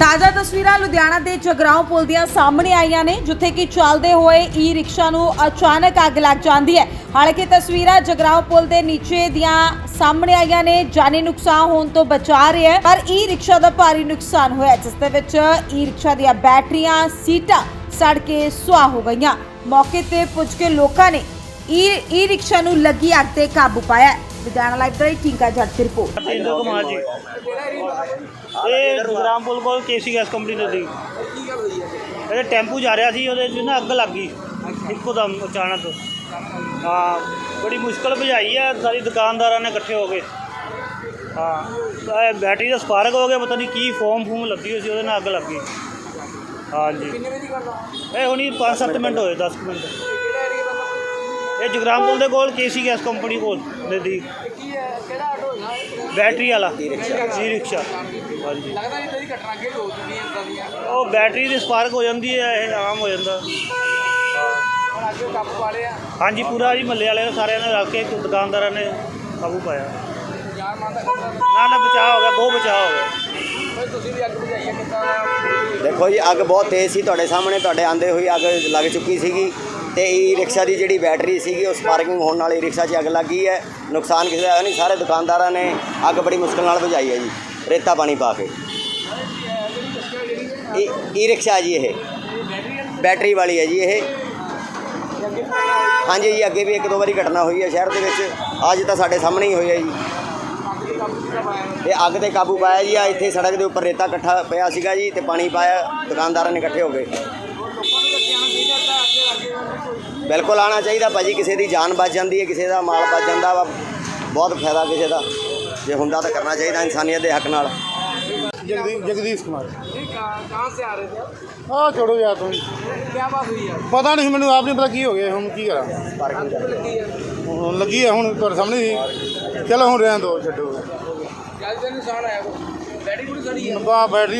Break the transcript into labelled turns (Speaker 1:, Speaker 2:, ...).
Speaker 1: ਤਾਜ਼ਾ ਤਸਵੀਰਾਂ ਲੁਧਿਆਣਾ ਦੇ ਜਗਰਾਉਂ ਪੁਲ ਦੀਆਂ ਸਾਹਮਣੇ ਆਈਆਂ ਨੇ, ਜਿੱਥੇ ਕਿ ਚੱਲਦੇ ਹੋਏ ਈ ਰਿਕਸ਼ਾ ਨੂੰ ਅਚਾਨਕ ਅੱਗ ਲੱਗ ਜਾਂਦੀ ਹੈ। ਹਾਲਾਂਕਿ ਤਸਵੀਰਾਂ ਜਗਰਾਉਂ ਪੁਲ ਦੇ ਨੀਚੇ ਦੀਆਂ ਸਾਹਮਣੇ ਆਈਆਂ ਨੇ, ਜਾਨੀ ਨੁਕਸਾਨ ਹੋਣ ਤੋਂ ਬਚਾ ਰਿਹਾ ਹੈ, ਪਰ ਈ ਰਿਕਸ਼ਾ ਦਾ ਭਾਰੀ ਨੁਕਸਾਨ ਹੋਇਆ ਜਿਸ ਦੇ ਵਿੱਚ ਈ ਰਿਕਸ਼ਾ ਦੀਆਂ ਬੈਟਰੀਆਂ, ਸੀਟਾਂ ਸੜ ਕੇ ਸੁਆਹ ਹੋ ਗਈਆਂ। ਮੌਕੇ ਤੇ ਪੁੱਜ ਕੇ ਲੋਕਾਂ ਨੇ ਈ ਈ ਰਿਕਸ਼ਾ ਨੂੰ ਲੱਗੀ ਅੱਗ ਤੇ ਕਾਬੂ ਪਾਇਆ ਲੁਧਿਆਣਾ ਲਾਈਵ ਦਾ ਟਿੰਕਾ ਜੱਟ ਦੀ ਰਿਪੋਰਟ।
Speaker 2: ਇੰਦਰ ਕੁਮਾਰ ਜੀ। ਇਹ ਗ੍ਰਾਮਪੁਰ ਕੋਲ ਕੇਸੀ ਗੈਸ ਕੰਪਨੀ ਦੇ ਇਹਦੇ ਟੈਂਪੂ ਜਾ ਰਿਹਾ ਸੀ, ਉਹਦੇ 'ਚ ਨਾ ਅੱਗ ਲੱਗ ਗਈ। ਇੱਕੋ ਦਮ ਅਚਾਨਕ। ਹਾਂ, ਬੜੀ ਮੁਸ਼ਕਲ ਭਜਾਈ ਆ, ਸਾਰੀ ਦੁਕਾਨਦਾਰਾਂ ਨੇ ਇਕੱਠੇ ਹੋ ਕੇ। ਹਾਂ, ਇਹ ਬੈਟਰੀ ਦਾ ਸਪਾਰਕ ਹੋ ਗਿਆ, ਪਤਾ ਨਹੀਂ ਕੀ ਫੋਮ ਫੂਮ ਲੱਗੀ ਹੋਈ ਸੀ, ਉਹਦੇ ਨਾਲ ਅੱਗ ਲੱਗ ਗਈ। ਹਾਂਜੀ। ਇਹ ਹੁਣੀ 5-7 ਮਿੰਟ ਹੋਏ 10 ਮਿੰਟ। ਇਹ ਜਗਰਾਮਪੁਰ ਦੇ ਕੋਲ ਕੇਸੀ ਗੈਸ ਕੰਪਨੀ ਕੋਲ, ਨਜ਼ਦੀਕ। ਬੈਟਰੀ ਵਾਲਾ ਈ ਰਿਕਸ਼ਾ ਹਾਂਜੀ।
Speaker 3: ਲੱਗਦਾ ਨਹੀਂ ਤੇਰੀ ਘਟਨਾ ਅੱਗੇ ਹੋ ਚੁੱਕੀ ਹੈ ਇਦਾਂ ਦੀਆਂ
Speaker 2: ਉਹ ਬੈਟਰੀ ਦੀ ਸਪਾਰਕ ਹੋ ਜਾਂਦੀ ਹੈ, ਇਹ ਆਮ ਹੋ ਜਾਂਦਾ।
Speaker 3: ਹੁਣ ਅੱਗੇ ਕਾਬੂ ਪਾ ਲਿਆ
Speaker 2: ਹਾਂਜੀ, ਪੂਰਾ ਜੀ ਮੱਲੇ ਵਾਲਿਆਂ ਨੇ ਸਾਰਿਆਂ ਨੇ ਰਲ ਕੇ ਦੁਕਾਨਦਾਰਾਂ ਨੇ ਕਾਬੂ ਪਾਇਆ।
Speaker 3: ਜਾਨ ਮਾਨ ਦਾ
Speaker 2: ਨਾ ਨਾ, ਬਚਾਅ ਹੋ ਗਿਆ, ਬਹੁਤ ਬਚਾਅ ਹੋ ਗਿਆ।
Speaker 3: ਤੁਸੀਂ ਵੀ ਅੱਗ ਬੁਝਾਈ ਕਿੱਦਾਂ
Speaker 4: ਦੇਖੋ ਜੀ, ਅੱਗ ਬਹੁਤ ਤੇਜ਼ ਸੀ, ਤੁਹਾਡੇ ਸਾਹਮਣੇ, ਤੁਹਾਡੇ ਆਂਦੇ ਹੋਈ ਅੱਗ ਲੱਗ ਚੁੱਕੀ ਸੀਗੀ। ਤੇ ਈ ਰਿਕਸ਼ਾ ਦੀ ਜਿਹੜੀ ਬੈਟਰੀ ਸੀਗੀ, ਉਹ ਸਪਾਰਕਿੰਗ ਹੋਣ ਨਾਲ ਈ ਰਿਕਸ਼ਾ 'ਚ ਅੱਗ ਲੱਗ ਗਈ ਹੈ। ਨੁਕਸਾਨ ਕਿਸੇ ਦਾ ਨਹੀਂ, ਸਾਰੇ ਦੁਕਾਨਦਾਰਾਂ ਨੇ ਅੱਗ ਬੜੀ ਮੁਸ਼ਕਲ ਨਾਲ ਬੁਝਾਈ ਹੈ ਜੀ, ਰੇਤਾ ਪਾਣੀ ਪਾ ਕੇ। ਈ ਈ ਰਿਕਸ਼ਾ ਜੀ ਇਹ, ਬੈਟਰੀ ਵਾਲੀ ਹੈ ਜੀ ਇਹ। ਹਾਂਜੀ ਜੀ, ਅੱਗੇ ਵੀ ਇੱਕ ਦੋ ਵਾਰੀ ਘਟਨਾ ਹੋਈ ਹੈ ਸ਼ਹਿਰ ਦੇ ਵਿੱਚ, ਅੱਜ ਤਾਂ ਸਾਡੇ ਸਾਹਮਣੇ ਹੀ ਹੋਈ ਹੈ ਜੀ। ਇਹ ਅੱਗ ਤੇ ਕਾਬੂ ਪਾਇਆ ਜੀ, ਆ ਇੱਥੇ ਸੜਕ ਦੇ ਉੱਪਰ ਰੇਤਾ ਇਕੱਠਾ ਪਿਆ ਸੀਗਾ ਜੀ, ਤੇ ਪਾਣੀ ਪਾਇਆ, ਦੁਕਾਨਦਾਰਾਂ ਨੇ ਇਕੱਠੇ ਹੋ ਗਏ। ਬਿਲਕੁਲ ਆਣਾ ਚਾਹੀਦਾ ਭਾਜੀ ਕਿਸੇ ਦੀ ਜਾਨ ਬਚ ਜਾਂਦੀ ਹੈ ਕਿਸੇ ਦਾ ਮਾਲ ਬਚ ਜਾਂਦਾ ਵਾ ਬਹੁਤ ਫਾਇਦਾ ਕਿਸੇ ਦਾ ਜੇ ਹੁੰਦਾ ਤਾਂ ਕਰਨਾ ਚਾਹੀਦਾ ਇਨਸਾਨੀਅਤ ਦੇ ਹੱਕ ਨਾਲ
Speaker 5: जगदीश जगदीश कुमार
Speaker 3: ये कहाँ कहाँ से आ रहे थे आप?
Speaker 5: हाँ छोड़ो यार तुम
Speaker 3: क्या बात हुई है
Speaker 5: ਪਤਾ ਨਹੀਂ ਮੈਨੂੰ ਆਪ ਨਹੀਂ ਪਤਾ ਕੀ ਹੋ ਗਿਆ ਹੁਣ ਕੀ ਕਰਾਂ
Speaker 4: ਪਾਰਕਿੰਗ ਕਰ
Speaker 3: लगी है
Speaker 5: ਹੁਣ ਲੱਗੀ ਹੈ ਹੁਣ ਤੁਹਾਡੇ ਸਾਹਮਣੇ ਹੀ ਚਲੋ ਹੁਣ ਰਹਿਣ ਦੋ ਛੱਡੋ
Speaker 3: क्या से नुकसान आया को बैटरी पूरी सड़ी है
Speaker 5: ਬਾ ਬੈਟਰੀ